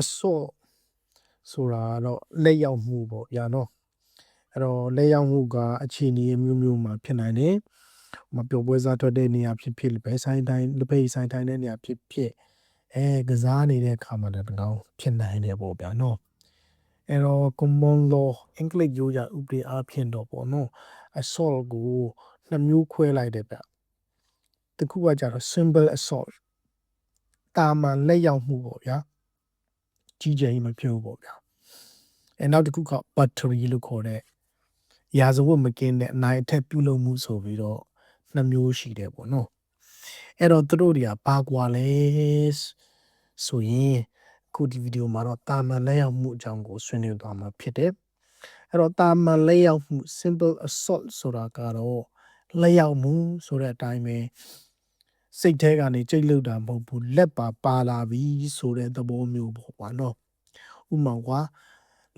assault ဆိုတာတော့လက်ရောက်မှုပေါ့ဗျာနော်အဲ့တော့လက်ရောက်မှုကအခြေအနေအမျိုးမျိုးမှာဖြစ်နိုင်တယ်။မပျော်ပွဲစားထွက်တဲ့နေရာဖြစ်ဖြစ်ပဲဆိုင်တိုင်းလက်ဖိတ်ဆိုင်တိုင်းတဲ့နေရာဖြစ်ဖြစ်အဲကစားနေတဲ့အခါမှာလည်းတကောင်ဖြစ်နိုင်တယ်ပေါ့ဗျာနော်။အဲ့တော့ common law အင်္ဂလိပ်ရိုးရာဥပဒေအဖြစ်တော့ပေါ့နော် assault ကိုနှစ်မျိုးခွဲလိုက်တယ်ဗျ။တစ်ခုကကြတော့ simple assault တာမန်လက်ရောက်မှုပေါ့ဗျာ။ ကြီးကျယ်ကြီးမဖြစ်ဘူးပေါ့ဗျာ။အဲနောက်တစ်ခုက battery လို့ခေါ်တဲ့ရာဇဝတ်မကင်းတဲ့အနိုင်အထက်ပြုလုပ်မှုဆိုပြီးတော့နှစ်မျိုးရှိတယ်ပေါ့နော်အဲ့တော့သူတို့တွေကဘာကွာလဲဆိုရင်အခုဒီဗီဒီယိုမှာတော့တာမန်လက်ရောက်မှုအကြောင်းကိုဆွေးနွေးသွားမှာဖြစ်တယ်အဲ့တော့တာမန်လက်ရောက်မှု simple assault ဆိုတာကတော့လက်ရောက်မှုဆိုတဲ့အတိုင်းပဲ စိတ်ထဲကနေကြိတ်လုတာမဟုတ်ဘူးလက်ပါပါလာပြီဆိုတဲ့သဘောမျိုးပေါ့ကွာနော်ဥပမာကွာ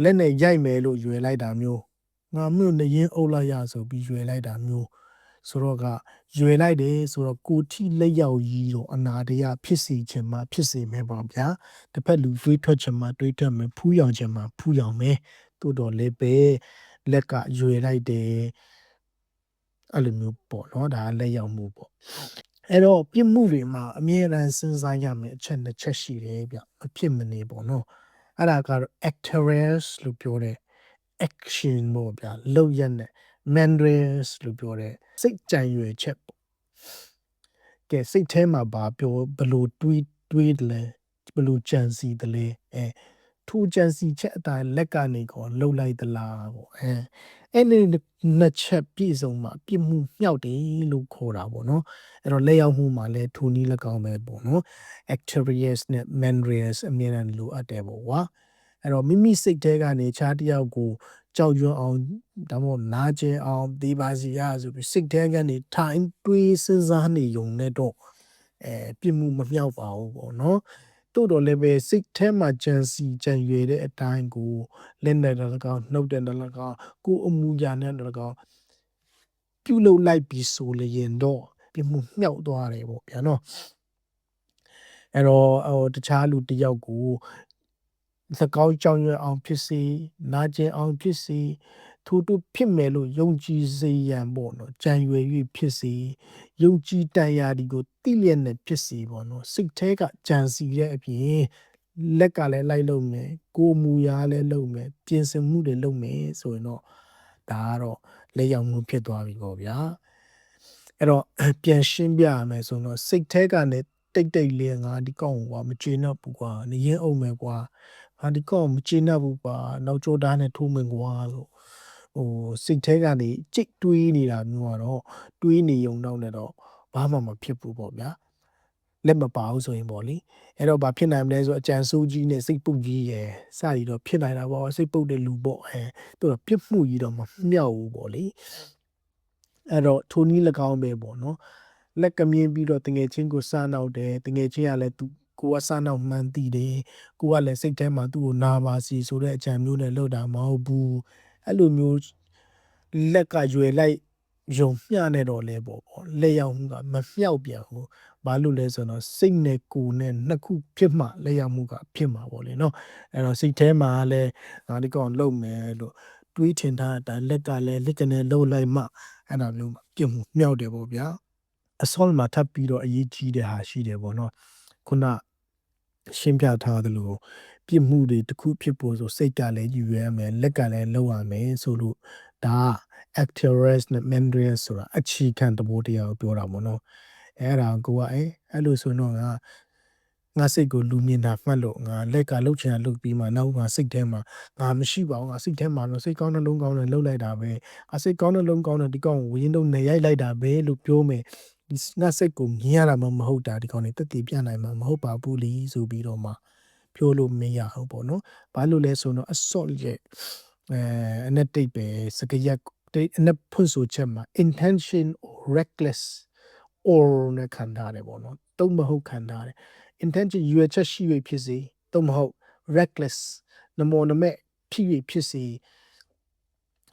လက်နဲ့ရိုက်မယ်လို့ရွယ်လိုက်တာမျိုးငါမျိုးနေရင်အုပ်လိုက်ရဆိုပြီးရွယ်လိုက်တာမျိုးဆိုတော့ကရွယ်လိုက်တယ်ဆိုတော့ကိုထိလက်ရောက်ကြီးတော့အနာတရဖြစ်စီခြင်းမှာဖြစ်စီမယ်ပေါ့ဗျာတစ်ဖက်လူတွေးထွက်ခြင်းမှာတွေးထွက်မယ်ဖူးရောင်ခြင်းမှာဖူးရောင်မယ်တိုးတော်လည်းပဲလက်ကရွယ်လိုက်တယ်အဲ့လိုမျိုးပေါ့နော်ဒါကလက်ရောက်မှုပေါ့ အဲ့တော့ပြစ်မှုတွေမှာအမြဲတမ်းစဉ်းစားရမယ်အချက်နှစ်ချက်ရှိတယ်ဗျမဖြစ်မနေပေါ့နော်အဲ့ဒါကတော့ actors လို့ပြောတဲ့ action ပေါ့ဗျာလောက်ရက်နဲ့ mandres လို့ပြောတဲ့စိတ်ကြံရွယ်ချက်ပေါ့ကဲစိတ်ထဲမှာဘာပြောဘလို့တွေးတွေးတယ်လဲဘလို့ကြံစီတယ်လဲအဲထိုးကြံစီချက်အတိုင်းလက်ကနေကောလှုပ်လိုက်သလားပေါ့အဲ အဲ့ဒီနှစ်ချက်ပြည့်စုံမှပြစ်မှုမြောက်တယ်လို့ခေါ်တာပေါ့နော်အဲ့တော့လက်ရောက်မှုမှာလဲထိုနည်း၎င်းပဲပေါ့နော် actorius နဲ့ mandrius အမြဲတမ်းလိုအပ်တယ်ပေါ့ကွာအဲ့တော့မိမိစိတ်ထဲကနေခြားတယောက်ကိုကြောက်ရွံ့အောင်ဒါမှမဟုတ်နာကျင်အောင်ဒီပါစီရဆိုပြီးစိတ်ထဲကနေထိုင်တွေးစဉ်းစားနေုံနဲ့တော့အဲပြစ်မှုမမြောက်ပါဘူးပေါ့နော် တို့တော့လည်းပဲစိတ်ထဲမှာကြံစီကြံရွယ်တဲ့အတိုင်းကိုလက်နဲ့တလကောင်နှုတ်တဲ့တလကောင်ကိုအမှုညာနဲ့တလကောင်ပြုတ်လုပ်လိုက်ပြီဆိုလျင်တော့ပြစ်မှုမြောက်သွားတယ်ပေါ့ဗျာနော်အဲ့တော့ဟိုတခြားလူတယောက်ကိုသကောင်းကြောင်ရွံ့အောင်ဖြစ်စေနာကျင်အောင်ဖြစ်စေ ထို့တူဖြစ်မယ်လို့ယုံကြည်စေရန်ပေါ့နော်ကြံရွယ်၍ဖြစ်စေယုံကြည်တန်ရာဒီကိုတိလျက်နဲ့ဖြစ်စေပေါ့နော်စိတ်แท้ကကြံစီတဲ့အပြင်လက်ကလည်းလိုက်လုပ်မယ်ကိုမူရာလည်းလုပ်မယ်ပြင်ဆင်မှုတွေလုပ်မယ်ဆိုရင်တော့ဒါကတော့လက်ရောက်မှုဖြစ်သွားပြီပေါ့ဗျာအဲ့တော့ပြန်ရှင်းပြရမယ်ဆိုတော့စိတ်แท้ကလည်းတိတ်တိတ်လေးငါဒီကောင်ကွာမကျေနပ်ဘူးကွာနေရင်အောင်မယ်ကွာဟာဒီကောင်မကျေနပ်ဘူးပါနောက်ကျောသားနဲ့ထိုးမင်ကွာလို့ ဟိုစိတ်ထဲကနေကြိတ်တွေးနေတာမျိုးကတော့တွေးနေုံတော့လည်းတော့ဘာမှမဖြစ်ဘူးပေါ့ဗျာလက်မပါဘူးဆိုရင်ပေါ့လေအဲ့တော့ဘာဖြစ်နိုင်မလဲဆိုအကြံစိုးကြီးနဲ့စိတ်ပုတ်ကြီးရယ်စသည်တော့ဖြစ်နိုင်တာပေါ့စိတ်ပုတ်တဲ့လူပေါ့အဲသူတော့ပြစ်မှုကြီးတော့မမြောက်ဘူးပေါ့လေအဲ့တော့ထိုနည်း၎င်းပဲပေါ့နော်လက်ကမြင်ပြီးတော့တငယ်ချင်းကိုစားနောက်တယ်တငယ်ချင်းကလည်းသူကိုကစားနောက်မှန်းသိတယ်ကိုကလည်းစိတ်ထဲမှာသူ့ကိုနာပါစီဆိုတဲ့အကြံမျိုးနဲ့လောက်တာမဟုတ်ဘူး အဲ့လိုမျိုးလက်ကရွယ်လိုက်ယုံမျှနေတော့လဲပေါ့ပေါ့လက်ရောက်မှုကမမြောက်ပြန်ဘူးဘာလို့လဲဆိုတော့စိတ်နဲ့ကိုယ်နဲ့နှစ်ခုဖြစ်မှလက်ရောက်မှုကဖြစ်မှာပေါ့လေနော်အဲ့တော့စိတ်ထဲမှာလည်းငါဒီကောင်လုံမယ်လို့တွေးထင်ထားတာလက်ကလည်းလက်ကနေလှုပ်လိုက်မှအဲ့ဒါမျိုးပြစ်မှုမြောက်တယ်ပေါ့ဗျာအစောမှာထပ်ပြီးတော့အရေးကြီးတဲ့ဟာရှိတယ်ပေါ့နော်ခုနရှင်းပြထားသလို ပြစ်မှုတွေတစ်ခုဖြစ်ဖို့ဆိုစိတ်ကလည်းယူရမယ်လက်ကလည်းလှုပ်ရမယ်ဆိုလို့ဒါ actors နဲ့ mandrias ဆိုတာအခြေခံသဘောတရားကိုပြောတာပေါ့နော်အဲ့ဒါကိုကအဲအဲ့လိုဆိုတော့ငါငါစိတ်ကိုလူမြင်တာမှတ်လို့ငါလက်ကလှုပ်ချင်တာလှုပ်ပြီးမှနောက်ငါစိတ်ထဲမှာငါမရှိပါဘူးငါစိတ်ထဲမှာတော့စိတ်ကောင်းတဲ့လုံးကောင်းတဲ့လှုပ်လိုက်တာပဲအစိတ်ကောင်းတဲ့လုံးကောင်းတဲ့ဒီကောင်ဝင်းတော့နေရိုက်လိုက်တာပဲလို့ပြောမယ်ဒီငါစိတ်ကိုမြင်ရတာမှမဟုတ်တာဒီကောင်နေတက်တည်ပြနိုင်မှာမဟုတ်ပါဘူးလीဆိုပြီးတော့မှ ပြောလို့မရဘူးပေါ့နော်ဘာလို့လဲဆိုတော့ assault ရဲ့အဲအနဲ့တိတ်ပဲစကရက်တိတ်အနဲ့ဖွင့်ဆိုချက်မှာ intention or reckless or နဲ့ခံထားတယ်ပေါ့နော်တုံးမဟုတ်ခံထားတယ် intention ရွေချက်ရှိ၍ဖြစ်စေတုံးမဟုတ် reckless နမောနမဲ့ဖြစ်၍ဖြစ်စေ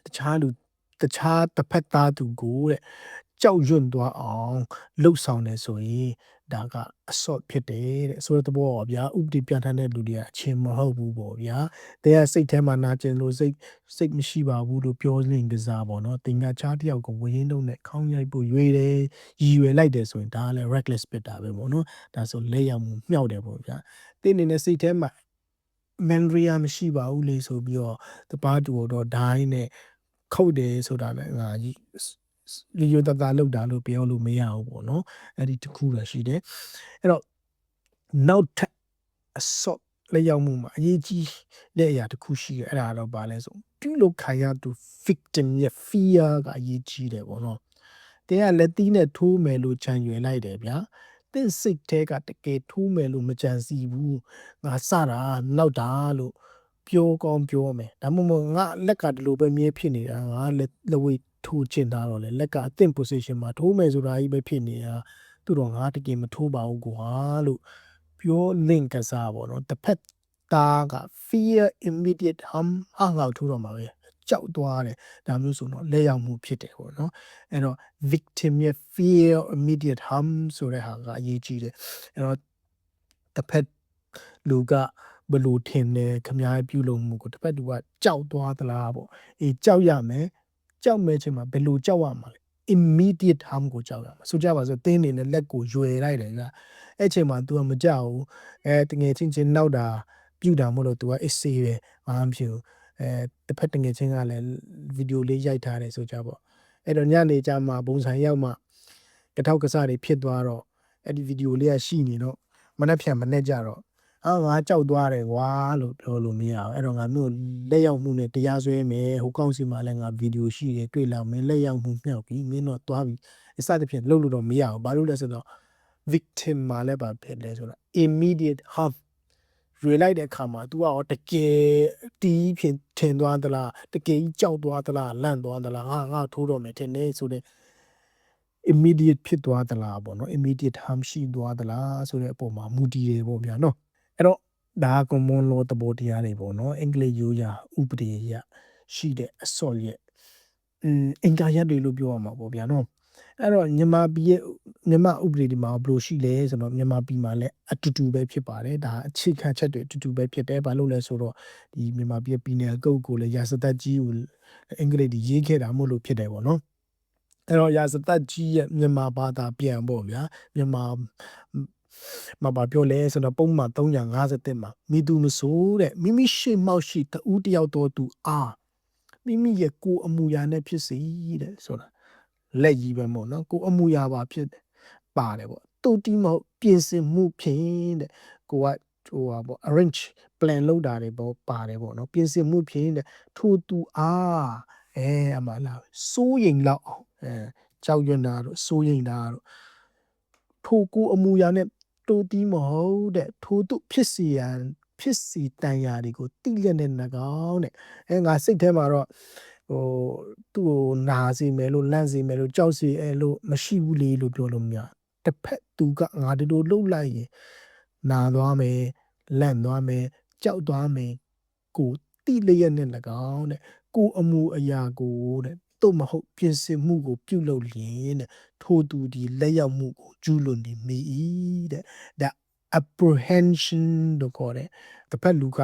တခြားလူတခြားတစ်ဖက်သားသူကိုတဲ့ကြောက်ရွံ့သွားအောင်လှုပ်ဆောင်နေဆိုရင် ဒါကအစော့ဖြစ်တယ်တဲ့ဆိုတဲ့သဘောပါဗျာဥပဒေပြဋ္ဌာန်းတဲ့လူတွေကအချင်းမဟုတ်ဘူးပေါ့ဗျာတဲ့စိတ်ထဲမှာနာကျင်လို့စိတ်စိတ်မရှိပါဘူးလို့ပြောလင်းကစားပေါ့နော်တင်ကချားတယောက်ကိုဝင်းလုံးနဲ့ခေါင်းရိုက်ဖို့ရွေတယ်ရည်ရွယ်လိုက်တယ်ဆိုရင်ဒါကလည်း reckless ဖြစ်တာပဲပေါ့နော်ဒါဆိုလက်ရောက်မှုမြောက်တယ်ပေါ့ဗျာတင်းနေနဲ့စိတ်ထဲမှာ memory မရှိပါဘူးလေဆိုပြီးတော့တပားတူတော့ဒိုင်းနဲ့ခုတ်တယ်ဆိုတာလည်းငါကြီး လီယိုတတာလောက်တာလို့ပြောလို့မရဘူးပေါ့နော်အဲ့ဒီတစ်ခုတော့ရှိတယ်အဲ့တော့နောက်ထပ်အစော့လက်ရောက်မှုမှာအရေးကြီးတဲ့အရာတစ်ခုရှိတယ်အဲ့ဒါတော့ဘာလဲဆိုပြုလုပ်ခံရသူ victim ရဲ့ fear ကအရေးကြီးတယ်ပေါ့နော်တဲ့ကလက်သီးနဲ့ထိုးမယ်လို့ခြံရွယ်လိုက်တယ်ဗျာတင့်စိတ်ထဲကတကယ်ထိုးမယ်လို့မကြံစီဘူးငါစတာနောက်တာလို့ပြောကောင်းပြောမယ်ဒါမှမဟုတ်ငါလက်ကဒီလိုပဲမြဲဖြစ်နေတာငါလက်လက်ဝိတ် ထိုးချင်တာတော့လေလက်ကအသင့် position မှာထိုးမယ်ဆိုတာကြီးပဲဖြစ်နေတာသူတော့ငါတကယ်မထိုးပါဘူးကွာလို့ပြော link ကစားပေါ့နော်တစ်ဖက်သားက fear immediate harm ဟာငါထိုးတော့မှာပဲကြောက်သွားတယ်ဒါမျိုးဆိုတော့လက်ရောက်မှုဖြစ်တယ်ပေါ့နော်အဲ့တော့ victim ရဲ့ fear immediate harm ဆိုတဲ့ဟာကအရေးကြီးတယ်အဲ့တော့တစ်ဖက်လူကဘယ်လိုထင်လဲခမားပြုလုပ်မှုကိုတစ်ဖက်သူကကြောက်သွားသလားပေါ့အေးကြောက်ရမယ် ကြောက်မဲ့ချိန်မှာဘယ်လိုကြောက်ရမှာလဲ immediate harm ကိုကြောက်ရမှာဆိုကြပါစို့တင်းနေနဲ့လက်ကိုရွယ်လိုက်တယ်ကအဲ့ချိန်မှာ तू ကမကြောက်ဘူးအဲတငယ်ချင်းချင်းနောက်တာပြုတ်တာမို့လို့ तू ကအေးစေးပဲဘာမှမဖြစ်ဘူးအဲတစ်ဖက်တငယ်ချင်းကလည်းဗီဒီယိုလေးရိုက်ထားတယ်ဆိုကြပေါ့အဲ့တော့ညနေကျမှဘုံဆိုင်ရောက်မှကထောက်ကစားတွေဖြစ်သွားတော့အဲ့ဒီဗီဒီယိုလေးကရှိနေတော့မနှက်ဖြန်မနှက်ကြတော့ အာငါကြောက်သွားတယ်ကွာလို့ပြောလို့မရဘူးအဲ့တော့ငါမျိုးလက်ရောက်မှုနဲ့တရားစွဲမယ်ဟိုကောင်းစီမှာလည်းငါဗီဒီယိုရှိတယ်တွေ့လာမယ်လက်ရောက်မှုမြောက်ပြီးမင်းတော့သွားပြီးအစသဖြင့်လှုပ်လို့တော့မရဘူးဘာလို့လဲဆိုတော့ victim မှာလည်းပါဖြစ်လဲဆိုတာ immediate harm ရွေလိုက်တဲ့အခါမှာ तू ကရောတကယ်တီးဖြစ်ထင်သွားသလားတကယ်ကြီးကြောက်သွားသလားလန့်သွားသလားငါငါထိုးတော့မယ်ထင်နေဆိုတဲ့ immediate ဖြစ်သွားသလားပေါ့နော် immediate harm ရှိသွားသလားဆိုတဲ့အပေါ်မှာမူတည်တယ်ပေါ့ဗျာနော် အဲ့တော့ဒါက common law သဘောတရားတွေပေါ့နော်အင်္ဂလိပ်ရိုးရာဥပဒေရရှိတဲ့အစော်ရဲ့အင်းအင်္ဂါရက်တွေလို့ပြောရမှာပေါ့ဗျာနော်အဲ့တော့မြန်မာပြည်ရဲ့မြန်မာဥပဒေဒီမှာဘယ်လိုရှိလဲဆိုတော့မြန်မာပြည်မှာလည်းအတူတူပဲဖြစ်ပါတယ်ဒါအခြေခံချက်တွေအတူတူပဲဖြစ်တယ်ဘာလို့လဲဆိုတော့ဒီမြန်မာပြည်ပြည်နယ်ကုတ်ကိုလည်းရာဇသက်ကြီးကိုအင်္ဂလိပ်ဒီရေးခဲ့တာမို့လို့ဖြစ်တယ်ပေါ့နော်အဲ့တော့ရာဇသက်ကြီးရဲ့မြန်မာဘာသာပြန်ပေါ့ဗျာမြန်မာ မှာပါပြောလဲဆိုတော့ပုံမှန်350မှာမိသူမဆိုးတဲ့မိမိရှိမောက်ရှိတူတယောက်တော်သူအားမိမိရဲ့ကိုယ်အမူအရာနဲ့ဖြစ်စီတဲ့ဆိုတာလက်ကြီးပဲမို့နော်ကိုယ်အမူအရာပါဖြစ်ပါတယ်ပေါ့တူတီမဟုတ်ပြင်ဆင်မှုဖြင့်တဲ့ကိုကဟိုပါပေါ့ arrange plan လုပ်တာတွေပေါ့ပါတယ်ပေါ့နော်ပြင်ဆင်မှုဖြင့်တဲ့ထိုသူအားအဲအမလားစိုးရင်လောက်အောင်အဲကြောက်ရွံ့တာတို့စိုးရင်တာတို့ထိုကိုအမူအရာနဲ့ တူတီမဟုတ်တဲ့ထိုသူဖြစ်စီရန်ဖြစ်စီတန်ရာတွေကိုတိလက်နဲ့နှကောင်တဲ့အဲငါစိတ်ထဲမှာတော့ဟိုသူ့ကိုနာစီမယ်လို့လန့်စီမယ်လို့ကြောက်စီအဲလို့မရှိဘူးလေလို့ပြောလို့မရတစ်ဖက်သူကငါဒီလိုလှုပ်လိုက်ရင်နာသွားမယ်လန့်သွားမယ်ကြောက်သွားမယ်ကိုတိလျက်နဲ့၎င်းတဲ့ကိုအမှုအရာကိုတဲ့ သို့မဟုတ်ပြင်ဆင်မှုကို ပြုလုပ်လျင်တဲ့ထိုသူဒီလက်ရောက်မှုကိုကျူးလွန်နေမိ၏တဲ့ဒါ apprehension လို့ခေါ်တယ်တစ်ဖက်လူက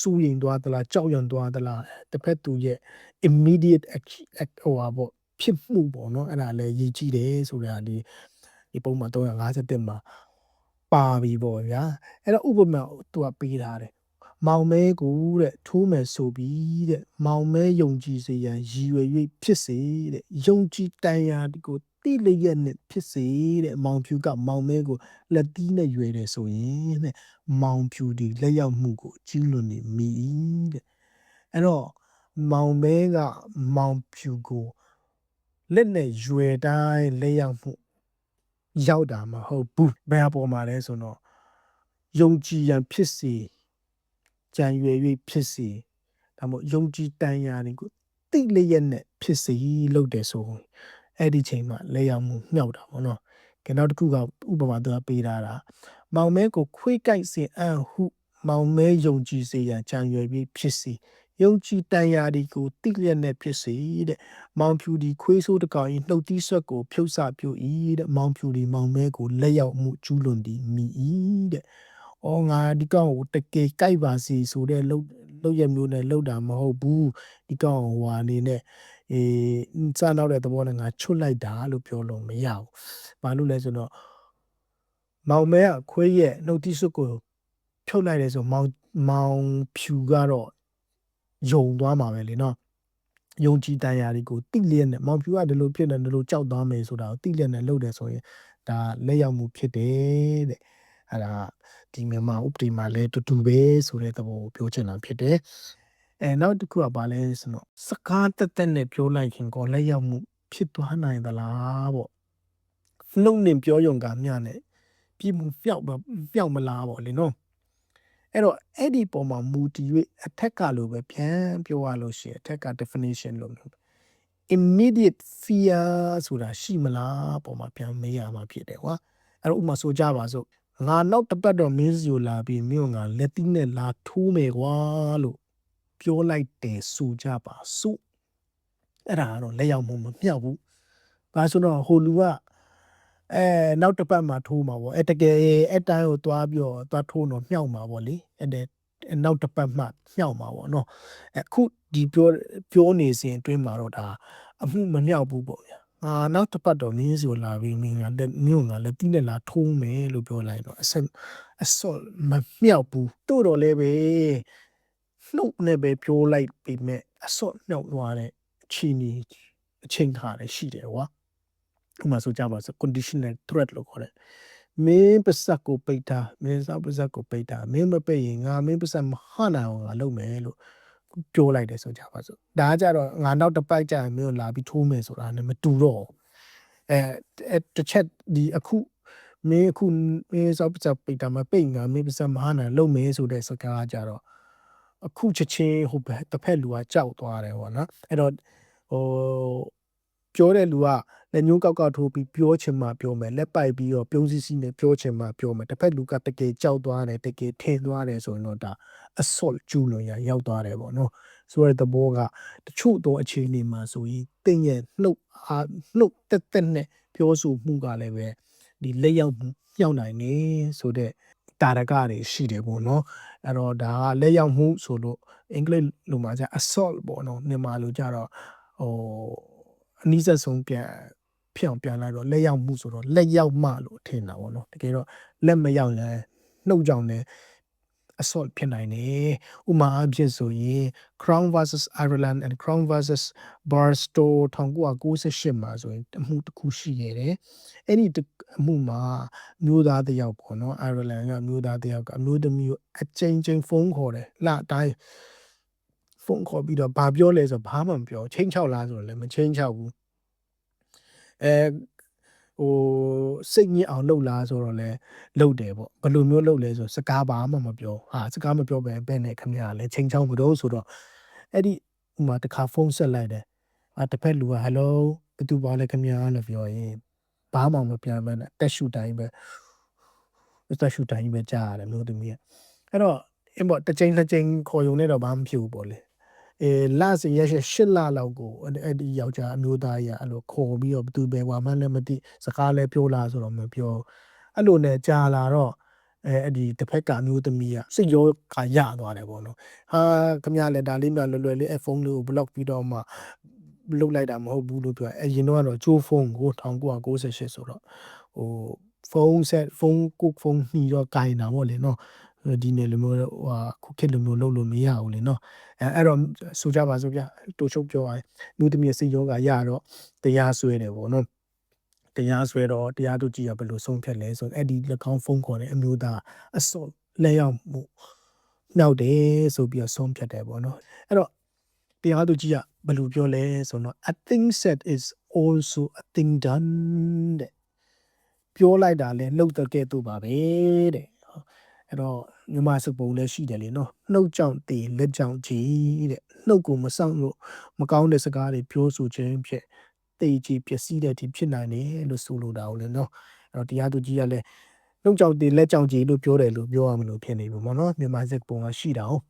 စူရင်သွားသလားကြောက်ရွံ့သွားသလားတစ်ဖက်သူရဲ့ immediate act ဟိုပါပေါ့ဖြစ်မှုပေါ့နော်အဲ့ဒါလည်းရည်ကြည့်တယ်ဆိုတာဒီဒီပုံမှန်351မှာပါပြီပေါ့ဗျာအဲ့တော့ဥပမာသူကပေးထားတယ် မောင်မဲကိုတဲ့ထိုးမယ်ဆိုပြီးတဲ့မောင်မဲယုံကြည်စေရန်ရည်ရွယ်၍ဖြစ်စေတဲ့ယုံကြည်တန်ရာကိုတိလျက်နဲ့ဖြစ်စေတဲ့မောင်ဖြူကမောင်မဲကိုလက်တီးနဲ့ရွယ်တယ်ဆိုရင်တဲ့မောင်ဖြူဒီလက်ရောက်မှုကိုကျူးလွန်နေမိတဲ့အဲ့တော့မောင်မဲကမောင်ဖြူကိုလက်နဲ့ရွယ်တိုင်းလက်ရောက်မှုရောက်တာမဟုတ်ဘူးဘယ်အပေါ်မှာလဲဆိုတော့ယုံကြည်ရန်ဖြစ်စေ ကြံရွယ်၍ဖြစ်စေဒါမှမဟုတ်ယုံကြည်တန်ရာတွေကိုတိလျက်နဲ့ဖြစ်စေလုပ်တယ်ဆိုအဲ့ဒီချိန်မှာလက်ရောက်မှုမြောက်တာပေါ့နော်ကဲနောက်တစ်ခုကဥပမာသူကပေးထားတာမောင်မဲကိုခွေးကြိုက်စင်အံ့ဟု မောင်မဲယုံကြည်စေရန်ကြံရွယ်ပြီးဖြစ်စေယုံကြည်တန်ရာဒီကိုတိလျက်နဲ့ဖြစ်စေတဲ့မောင်ဖြူဒီခွေးဆိုးတကောင်ဤနှုတ်သီးဆွက်ကိုဖြုတ်ဆပြူ၏တဲ့မောင်ဖြူဒီမောင်မဲကိုလက်ရောက်မှုကျူးလွန်သည်မိ၏တဲ့။ အော်ငါဒီကောင်ကိုတကယ်ကြိုက်ပါစီဆိုတဲ့လှုပ်လှုပ်ရမျိုးနဲ့လှုပ်တာမဟုတ်ဘူးဒီကောင်ဟိုဟာအနေနဲ့အေးစနောက်တဲ့သဘောနဲ့ငါချွတ်လိုက်တာလို့ပြောလို့မရဘူး။ဘာလို့လဲဆိုတော့မောင်မဲကခွေးရဲ့နှုတ်သီးဆွက်ကိုဖြုတ်လိုက်တယ်ဆိုမောင်မောင်ဖြူကတော့ယုံသွားမှာပဲလေနော်ယုံကြည်တန်ရာတွေကိုတိလျက်နဲ့မောင်ဖြူကဒီလိုဖြစ်တယ်ဒီလိုကြောက်သွားမယ်ဆိုတာကိုတိလျက်နဲ့လုပ်တယ်ဆိုရင်ဒါလက်ရောက်မှုဖြစ်တယ်တဲ့ အဲ့ဒါဒီမြန်မာဥပဒေမှာလည်းတူတူပဲဆိုတဲ့သဘောကိုပြောချင်တာဖြစ်တယ်အဲနောက်တစ်ခုကဘာလဲဆိုတော့စကားတက်တက်နဲ့ပြောလိုက်ခင်ကောလက်ရောက်မှုဖြစ်သွားနိုင်သလားပေါ့နှုတ်နဲ့ပြောရုံကမျှနဲ့ပြည်မှုပျောက်ပျောက်မလားပေါ့လေနော်အဲ့တော့အဲ့ဒီပုံမှာမူတည်၍အထက်ကလိုပဲပြန်ပြောရလို့ရှိရင်အထက်က definition လို့မျိုး immediate fear ဆိုတာရှိမလားပုံမှာပြန်မေးရမှာဖြစ်တယ်ကွာအဲ့တော့ဥပမာဆိုကြပါစို့ ငါနောက်တစ်ပတ်တော့မင်းစီကိုလာပြီးမင်းကငါလက်တီးနဲ့လာထိုးမယ်ကွာလို့ပြောလိုက်တယ်ဆိုကြပါစို့အဲ့ဒါကတော့လက်ရောက်မှုမမြောက်ဘူးဘာဆိုတော့ဟိုလူကအဲနောက်တစ်ပတ်မှထိုးမှာပေါ့အဲတကယ်အဲ့တိုင်းကိုသွားပြီးတော့သွားထိုးတော့မြှောက်မှာပေါ့လေအဲ့တဲ့နောက်တစ်ပတ်မှမြှောက်မှာပေါ့နော်အခုဒီပြောပြောနေစဉ်အတွင်းမှာတော့ဒါအမှုမမြောက်ဘူးပေါ့ဗျာ အာနောက်တစ်ပတ်တော့မင်းစီကိုလာပြီးမင်းကလည်းမင်းကလည်းတီးနဲ့လာထိုးမယ်လို့ပြောလိုက်တော့အဆက်အစော့မမြောက်ဘူးတို့တော့လည်းပဲနှုတ်နဲ့ပဲပြောလိုက်ပြီးမဲ့အစော့မြောက်သွားတဲ့ချီနီအချိန်ခါလည်းရှိတယ်ကွာဥပမာဆိုကြပါစို့ conditional threat လို့ခေါ်တယ်မင်းပါစက်ကိုပိတ်တာမင်းစားပါစက်ကိုပိတ်တာမင်းမပိတ်ရင်ငါမင်းပါစက်မဟနိုင်အောင်ငါလုပ်မယ်လို့ ပြောလိုက်တယ်ဆိုကြပါစို့ဒါကကြတော့ငါနောက်တစ်ပိုက်ကြာရင်မင်းလာပြီးထိုးမယ်ဆိုတာနဲ့မတူတော့အဲတစ်ချက်ဒီအခုမင်းအခုမင်းစားပါစက်ပိတ်တာမပိတ်ငါမင်းပါစက်မဟနိုင်လုပ်မယ်ဆိုတဲ့စကားကြတော့အခုချက်ချင်းဟိုဘက်တစ်ဖက်လူကကြောက်သွားတယ်ပေါ့နော်အဲ့တော့ဟို ပြောတဲ့လူကလက်ညှိုးကောက်ကောက်ထိုးပြီးပြောချင်မှပြောမယ်လက်ပိုက်ပြီးတော့ပြုံးစည်းစည်းနဲ့ပြောချင်မှပြောမယ်တစ်ဖက်လူကတကယ်ကြောက်သွားတယ်တကယ်ထင်သွားတယ်ဆိုရင်တော့ဒါ assault ကျူးလွန်ရရောက်သွားတယ်ပေါ့နော်ဆိုတဲ့သဘောကတချို့သောအခြေအနေမှာဆိုရင်တင်းရဲ့နှုတ်အားနှုတ်တက်တက်နဲ့ပြောဆိုမှုကလည်းပဲဒီလက်ရောက်မှုညှောက်နိုင်နေဆိုတဲ့တာရကတွေရှိတယ်ပေါ့နော်အဲ့တော့ဒါကလက်ရောက်မှုဆိုလို့အင်္ဂလိပ်လိုမှာကျ assault ပေါ့နော်မြန်မာလိုကျတော့ဟို အနည်းဆက်ဆုံးပြန်ဖြစ်အောင်ပြန်လိုက်တော့လက်ရောက်မှုဆိုတော့လက်ရောက်မှလို့ထင်တာပေါ့နော်တကယ်တော့လက်မရောက်ရင်နှုတ်ကြောင်လည်း assault ဖြစ်နိုင်တယ်ဥမာအဖြစ်ဆိုရင် Crown versus Ireland and Crown versus Barstow 1998မှာဆိုရင်အမှုတစ်ခုရှိခဲ့တယ်အဲ့ဒီအမှုမှာမျိုးသားတစ်ယောက်ပေါ့နော် Ireland ကမျိုးသားတစ်ယောက်ကအမျိုးသမီးကိုအချိန်ချင်းဖုန်းခေါ်တယ်လှတိုင်း ဖုန်းခေါ်ပြီးတော့ဘာပြောလဲဆိုဘာမှမပြောချင်းချောက်လားဆိုတော့လည်းမချင်းချောက်ဘူးအဲဟိုစိတ်ညစ်အောင်လှုပ်လားဆိုတော့လဲလှုပ်တယ်ပေါ့ဘယ်လိုမျိုးလှုပ်လဲဆိုစကားဘာမှမပြောဟာစကားမပြောပဲဘယ်နဲ့ခမရလဲချင်းချောင်းမတော့ဆိုတော့အဲ့ဒီဥမာတစ်ခါဖုန်းဆက်လိုက်တယ်အာတစ်ဖက်လူကဟယ်လိုဘယ်သူပါလဲခမရလို့ပြောရင်ဘာမှမပြန်ပဲနဲ့တက်ရှူတိုင်းပဲတက်ရှူတိုင်းပဲကြားရတယ်မျိုးသမီးကအဲ့တော့အင်းပေါ့တစ်ချိန်နှစ်ချိန်ခေါ်ယုံနေတော့ဘာမှမဖြစ်ဘူးပေါ့လေ အဲလစရရှရှစ်လလောက်ကိုအဲ့ဒီယောက်ျားအမျိုးသားကြီးအဲ့လိုခေါ်ပြီးတော့ဘသူပဲဝါမှလည်းမသိစကားလည်းပြောလာဆိုတော့မပြောအဲ့လိုနဲ့ကြာလာတော့အဲအဲ့ဒီတစ်ဖက်ကအမျိုးသမီးကစိတ်ရောကရသွားတယ်ပေါ့နော်ဟာခမရလက်ဒါလေးမြလွယ်လွယ်လေးအဖုန်းလေးကို block ပြီးတော့မှလုတ်လိုက်တာမဟုတ်ဘူးလို့ပြောအရင်တော့ကတော့ကျိုးဖုန်းကို1998ဆိုတော့ဟိုဖုန်းဆက်ဖုန်းကုတ်ဖုန်းနှီးတော့ကင်တာပေါ့လေနော် ဒီနေ့လိုမျိုးဟိုခုခေတ်လိုမျိုးလုပ်လို့မရဘူးလေနော်အဲအဲ့တော့ဆိုကြပါစို့ဗျတိုးချုပ်ပြောရရင်လူသမီးစိတ်ယောဂရတော့တရားစွဲတယ်ပေါ့နော်တရားစွဲတော့တရားသူကြီးကဘယ်လိုဆုံးဖြတ်လဲဆိုအဲ့ဒီ၎င်းဖုန်းခေါ်တဲ့အမျိုးသားအစောလက်ရောက်မှုနောက်တယ်ဆိုပြီးတော့ဆုံးဖြတ်တယ်ပေါ့နော်အဲ့တော့တရားသူကြီးကဘယ်လိုပြောလဲဆိုတော့ I think said is also a thing done တဲ့ပြောလိုက်တာလဲလှုပ်တဲ့ကဲ့သို့ပါပဲတဲ့ အဲ့တော့မြမစပုံလည်းရှိတယ်လေနော်နှုတ်ကြောင့်တည်လက်ကြောင့်ကြီးတဲ့နှုတ်ကိုမဆောင်လို့မကောင်းတဲ့စကားတွေပြောဆိုခြင်းဖြင့်တည်ကြည်ပျက်စီးတဲ့ဒီဖြစ်နိုင်တယ်လို့ဆိုလိုတာကိုလည်းနော်အဲ့တော့တရားသူကြီးကလည်းနှုတ်ကြောင့်တည်လက်ကြောင့်ကြီးလို့ပြောတယ်လို့ပြောရမလို့ဖြစ်နေပြီပေါ့နော်မြမစပုံကရှိတာဟုတ်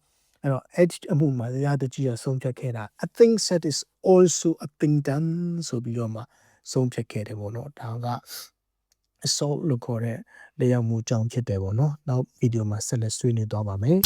အဲ့တော့ edge အမှုမှာတရားသူကြီးကဆုံးဖြတ်ခဲ့တာ a thing said is also a thing done ဆိုပြီးတော့မှဆုံးဖြတ်ခဲ့တယ်ပေါ့နော်ဒါက assault လို့ခေါ်တဲ့လက်ရောက်မှုအကြောင်းဖြစ်တယ်ပေါ့နော်နောက်ဗီဒီယိုမှာဆက်လက်ဆွေးနွေးသွားပါမယ်